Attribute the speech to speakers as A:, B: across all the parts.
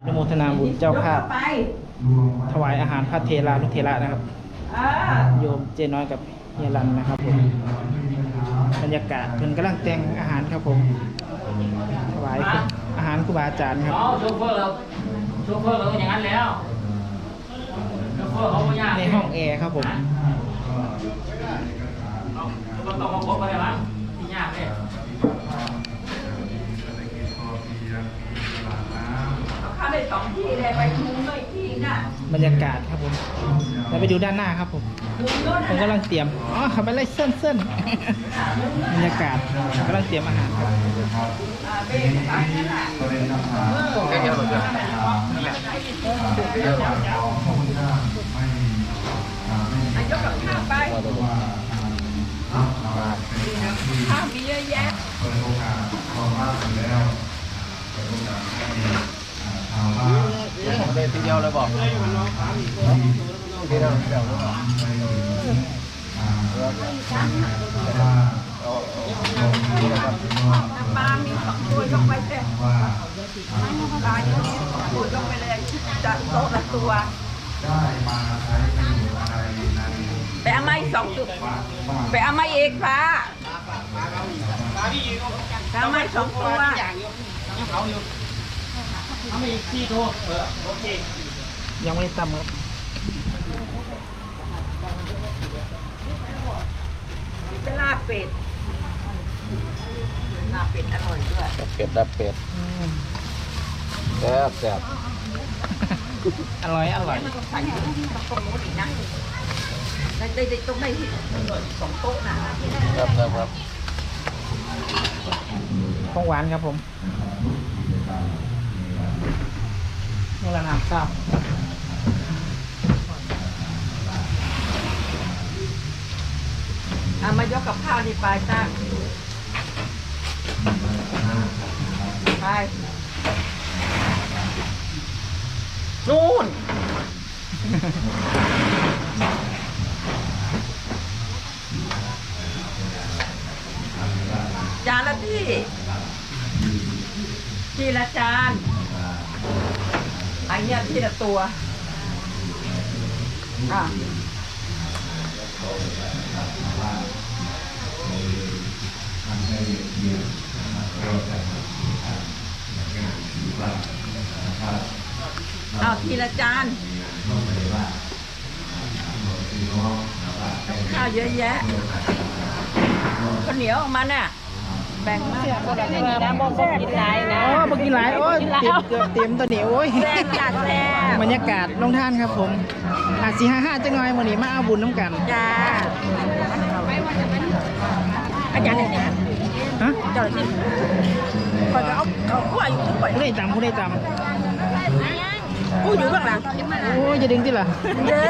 A: อนุโมทนาบุญเจ้าภาพ
B: ไป
A: ถวายอาหารพระเทรานุเทระนะครับ
B: อ่า
A: โยมเจน้อยกับเฮียรันนะครับผมบรรยากาศเพิ่นกำลังแต่งอาหารครับผมถวายอาหารครูบาอาจารย์ครับ
C: อ๋อโชเฟอร์เราโชเฟอร์เราก็อย่างนั้นแล้วโชเฟอร์เขาไม่ยาก
A: ในห้องแอร์ครับผม
C: เราต้องมาพบอะไรบ้างที่ยากเนี่ย
B: ได้สองที่เลยไปมุมด้วยอีกที่น่ะ
A: บรรยากาศครับผมแล้วไปดูด้านหน้าครับผม
B: มุมโน้น
A: ผม
B: น่ะ
A: กำลังเตรียมอ๋อขับไปไล่เส้นเส้นบรรยากาศกำลังเตรียมอาหารครับ
B: อ่าเบรกไปนั่นน่ะนายกกับข้าวไปข้าวมีเยอะแยะ
D: เล ยทีเดียวเลยบอกทีเดียวเดียวเลยบอก
B: น้ำปลามีสองตัวยกไปเถอะปลาอยู่นี่สองตัวยกไปเลยจัดโต๊ะละตัวไปเอามาอีกสองตัวไปเอามาอีกปลาไป เอามาอีกสองตัว
A: ยังไม่ได้ตำครับ
B: เป็นลาบเป็ดลาบเป็ดอร่อยด้วย
D: เป็ดดับเป็ด
A: อืม
D: แซ่บแซ่บ
A: อร่อยอร่อย
B: มันต้องใส่ตรงตรงโน้นอีกนะได้ได้ได้ต้องได้ที่สองโต๊ะนะ
D: ครับครับครับ
A: ของหวานครับผม นี่ละน้ำซ้ำ
B: เอามายกกับข้าวนี่ไปตั้งไปนู่น จานละที่ทีละจานอันเนี้ยที ละตัว อะเอาทีละจานข้าวเยอะแยะข้าวเหนียวออกมาน่ะ แบ่งมา
E: นะบ่บ่กินหลายนะ
A: โอ้บกินหลายโอ้ยเต็มเกือบเต็มตัวนี้โอ้ย
B: แซ่บจัดแซ่บบ
A: รรยากาศลงท่านครับผมอาจสีห้าห้าจังหน่อยวันนี้มาเอาบุญน้ำกัน
B: จ้าอาจารย์เนี่ย
A: ฮะ
B: เจ้าหน้าที่คอยจะเอาเขาขั้วอยู่ทุกคน
A: ผู้ได้จำผู้ได้จ
B: ผู้อยู่เบื้องหลังำ
A: โอ้ยจะดึงที่ล่ะ
B: เย้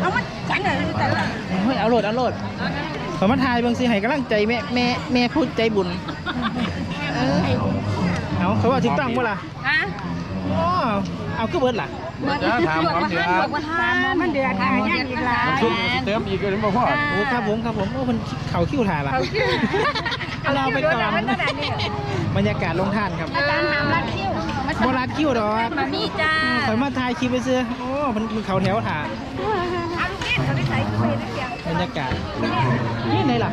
B: เอามาจังเลยแต่ละ
A: เฮ้ยเอาโหลดเอาโหลด ขอมาทายเบางสิให้กำลังใจแม่แม่แม่พูดใจบุญ เออเอาเขาว่าถูกต้องปะล่ะ
E: อะ
A: อ๋อเอาคือเบิร์ดล่ะ
D: จะถามความเดือด
E: ตามมันเดือดค่ะยังอีกหลาย
D: ชุบเติมอีกเลยบ่พ่อ
A: โอ้ครับผมครับผมโอ้มันเขาคิ้วถ่ายล่ะเราไปก่อนบรรยากาศลงท่านครับ
E: อาจารย์ถามรัดคิ้วมา
A: โบราณคิ้วดอก
E: มามีจ้า
A: คอยมาถ่ายคลิปไปซื้อโอ้มันมันเขาแถวถ่า บรรยากาศนี่ไหนล่ะ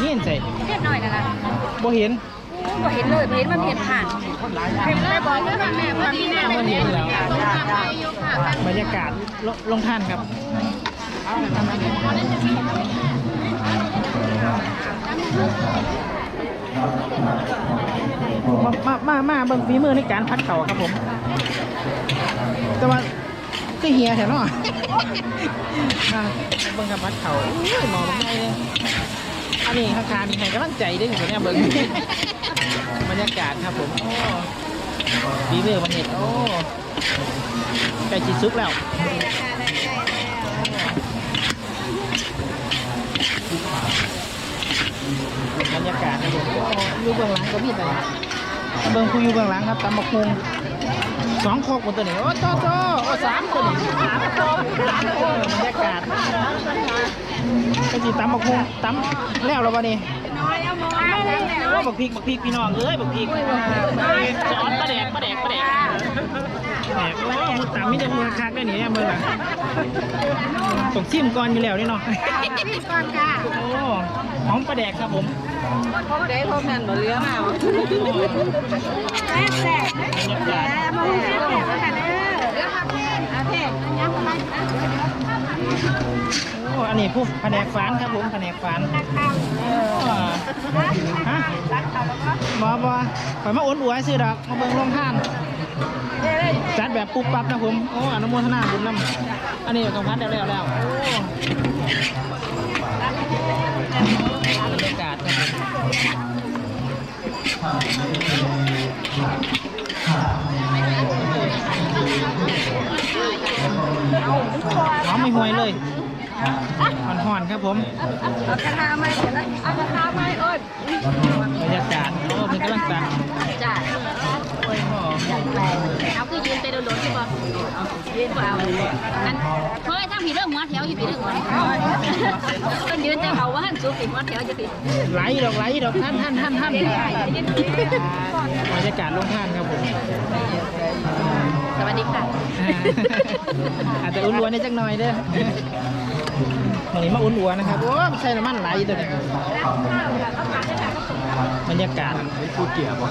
A: นี่เห็นใส่
E: เล่นหน่อยนะล่ะ
A: บ่เห็น
E: ก็เห็นเลยเห็นมันเห็นผ่านเห็นเลยบอกว่าแม่ว่ามีแม่
A: บ่เห็นแล้วบรรยากาศลลงท่านครับมามา มา มาเบิ่งฝีมือในการพัดเข่าครับผม แต่ว่า คือเฮียแถวเนาะมาเบิ่งกับพัดเขาอุ้ยหมอมันไงเลยอันนี้ข้างๆมีใครกำลังใจด้วยอยู่เนี่ยเบิ่งบรรยากาศครับผมโอ้ฝีมือมันเห็ดโอ้ใกล้จิซุกแล้วบรรยากาศครับผมอยู่เบื้องหลังก็มีแต่เบื้องผู้อยู่เบื้องหลังครับตำมะคุง สองโอกบนตัวนี้โอ้โตโตโอ้สามตัวนี้สามโคกสามโคกบรรยากาศก็จีตั้มบักพุงตำแล้วแล้ววัน
E: นี้
A: โอ้บักพริกบักพริกพี่น้องเอ้ยบักพริกสอนปลาแดกปลาแดกปลาแดกดกโอ้มือตำมิจะมือคักได้หนีเนี่ยมือละส่งซิมก่อนอยู่แล้วนี่เนาะ
E: ซิมก่อนค่ะ
A: โอ้หอมปลาแดกครับผม
B: ได้พบนั่นบ่เหลือมา
E: แซ่บแซ่บบ
A: รรยากาศ
E: แซ่บมาแซ่บแซ่บค่ะเด้อเดี๋ยวค่ะเพื่อนอาเทศอันยังประมาณ
A: โอ้อันนี้ผู้แผนกฝานครับผมแผนกฝานอ๋อฮะบอบอข่อยมาอ้วนอัวซื้อดอกมาเบิ่งลงท่านจัดแบบปุ๊บปั๊บนะผม โอ้อนุโมทนาบุญนำอันนี้กับพัดแล้วแล้วแล้วโอ้ บรรยากาศครับหอมไม่ห่วยเลยห่อนๆครับผม
B: เอากระทาไหมเอากระทาไหมเอ้ย
A: บรรยากาศโอ้เป็นกำลังตัก
E: จ้า
A: โอ้ยโห
E: เอาคือยืนไปโดนๆที่บ่ยืนเปล่าอันเฮ้ยถ้าผีเรื่องหัวแถวอยู่ผีเรื่องหัวแถวมันยืนแต่เขาว่าหันสูงผีหัวแถวจะผิด
A: ไหลดอกไหลดอกท่านท่านท่านท่านบรรยากาศลงท่านครับผม
E: สวัสดีค่ะ
A: อ่าอาจจะอุ่นอัวนิดจักหน่อยเด้อวันนี้มาอุ่นอัวนะครับโอ้ใส่น้ำมันไหลตัวนี้ บรรยากาศไม่
D: พูดเกี่ยวบ่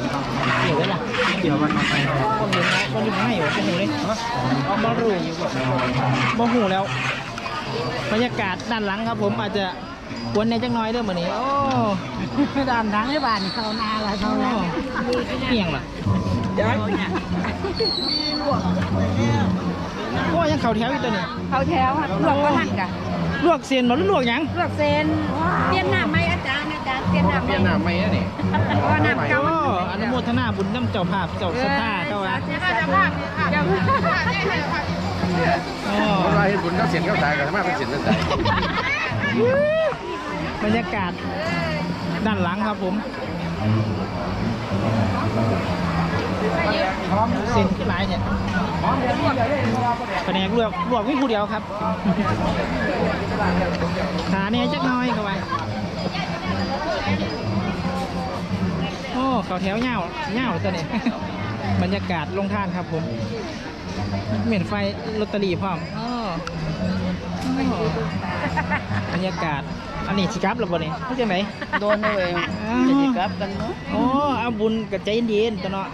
A: เกี่ยวไว้ล่ะ
D: เกี่ยวมันออกไป
A: ก็เห็นนะก็ดูให้ว่าก็หูเลยบ่รู้บ่หูแล้ว บรรยากาศด้านหลังครับผมอาจจะกวนในจักหน่อยเด้อมื้อนี้โอ้ด้านหลังในบ้านเขานาอะเขาแล้วเกี่ยงล่ะโอ้ยังเข่าแถวอยู่ตัวนี้
E: เข่าแถวค่ะลวกก็หั่นกัน
A: ลวกเส้นบ่หรือลวกยัง
E: ลวกเซนเปลี่ยนน้ำไหมอาจารย์อาจารย์ เปลี่ยนน้ำไหม
D: เปลี่ยนหน้าไม่อะนี่
E: เพราะว่าน้ำเก่า
A: โอ้อนุโมทนาบุญน้ำเจ้าภาพเจ้าสตาร์เจ้าว่า
E: เจ้าภาพเจ้าภาพเนี่ยค่ะ
A: โอ้
D: เพราะว่าเห็นบุญเขาเสียนเขาตายกันมากเป็นเสียนนั่นใจ
A: บรรยากาศด้านหลังครับผมเส้นที่หลายเนี่ยแผนกลวกลวกวิ่งผู้เดียวครับขาเนี่ยจักหน้อยเข้าไป โอ้เขาแถวเงาเงาตัวนี้ บรรยากาศลงท่านครับผม เหม็นไฟลอตเตอรี่พร้อมอ้ออ้อบรรยากาศ อันนี้สิกลับหรือเปล่านี่ไม่ใช่ไหม
B: โดนเลย
A: อ้าว
B: จะสิกลับกันเนาะ
A: โอ้เอาบุญกับใจเย็นๆตัวเนาะ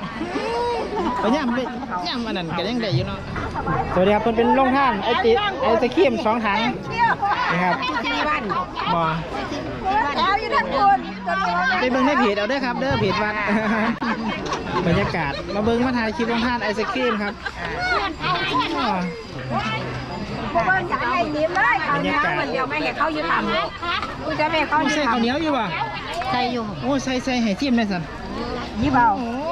A: ไปย่ำไปย่ำอันนั้นก็ยังได้อยู่เนาะสวัสดีครับเพิ่นเป็นโรงท่านไอติไอศครีมสองถัง นะครับ
E: ที่บ้าน
A: บ่
E: แล้วอยู่ทั้งคนจะมีว่า
A: ไปเบิ่งในเพจเอาเด้อครับ เด้อเพจวัด บรรยากาศ มาเบิ่งมาถ่ายคลิปโรงท่านไอศครีมครับอ๋อ
E: พวกเบิ้งอยากให้นิ่มเลยเขาเนี้ยมันเดียวไม่เห็นเขาอยู่ต่ำกูจะแม่เขา
A: โอ้
E: อยู่
A: ใส่ข้าวเหนียวอยู่ป่ะ
E: ใส่อยู่
A: โอ้ใส่ใส่ให้จิ้มได้สั่น
E: ยี่เบา
A: โอ้ห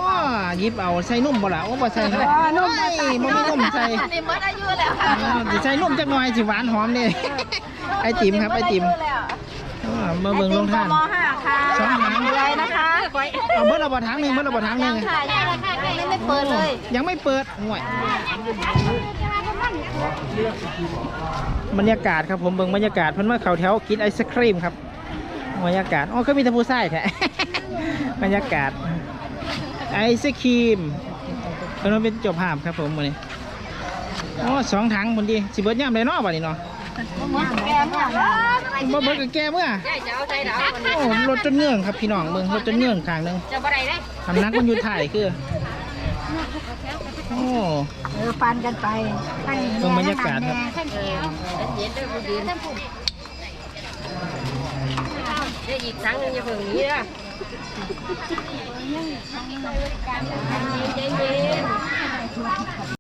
A: ยิบเอาใส่นุ่มบ่ล่ะโอ้บ่ใส่เนาะ
E: อ๋อนุ่มบ่
A: โอ้ยบ่มีนุ่มใส่
E: ในเมื่ออายุแล้วค่ะ
A: อ่าสิใส่นุ่มจักหน่อยสิหวานหอมนี่ไอติมครับไอติมอ่ามาเบิ่งโรงท่าน
E: มห้าค่ะ
A: สองถัง
E: อะไรนะคะ
A: เอาเบิดเอาบ่ถังหนึงเบิดเอาบ่ถังหนึง
E: ค่ะยังค่ะไม่ไม่เปิดเลย
A: ยังไม่เปิดห่วย บรรยากาศครับผมเบิ่งบรรยากาศเพิ่นมาเข้าแถวกินไอศครีมครับบรรยากาศอ๋อก็มีแต่ผู้ชายแท้ บรรยากาศ ไอศครีมเพิ่นมเป็นเจ้าภาพครับผมมื้อนี้อ๋อสองถังพุ่นดีสิเบิร์ดยามใดเนาะบัดนี้เนาะ
E: แกเนี่ย
A: บ่เบิดก็แก่เมื่อโอ้รถจนเงื่องครับพี่น้องเบิ่งรถจนเงื่องข้างหนึง
E: จะบ่ได้ได้
A: สำนักมันอยู่ถ่ายคือโอ้
E: เออฟันกันไป
A: เบิ่งบรรยากาศครับ
E: ท่านเย็นด้วยผู้ยืนท่านผู้เดี๋ยวอีกครั้งนึงอย่าเพิ่งนี้นะ ใจเย็น